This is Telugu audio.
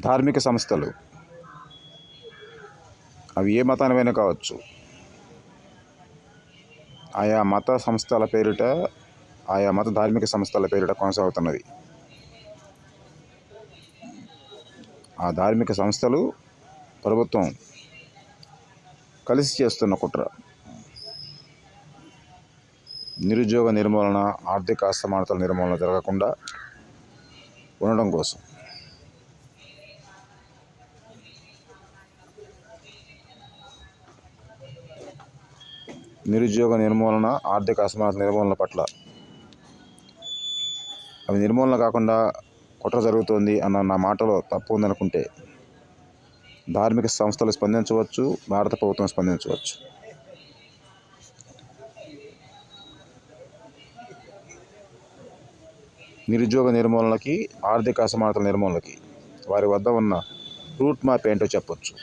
ధార్మిక సంస్థలు. అవి ఏ మతానివైనా కావచ్చు. ఆయా మత సంస్థల పేరిట ఆయా మత ధార్మిక సంస్థల పేరిట కొనసాగుతున్నది. ఆ ధార్మిక సంస్థలు ప్రభుత్వం కలిసి చేస్తున్న కుట్ర. నిరుద్యోగ నిర్మూలన ఆర్థిక అసమానతల నిర్మూలన జరగకుండా ఉండడం కోసం. నిరుద్యోగ నిర్మూలన ఆర్థిక అసమానత నిర్మూలన పట్ల. అవి నిర్మూలన కాకుండా కుట్ర జరుగుతోంది అన్న నా మాటలో తప్పు ఉందనుకుంటే ధార్మిక సంస్థలు స్పందించవచ్చు భారత ప్రభుత్వం స్పందించవచ్చు. నిరుద్యోగ నిర్మూలనకి ఆర్థిక అసమానతల నిర్మూలనకి వారి వద్ద ఉన్న రూట్ మ్యాప్ ఏంటో చెప్పొచ్చు.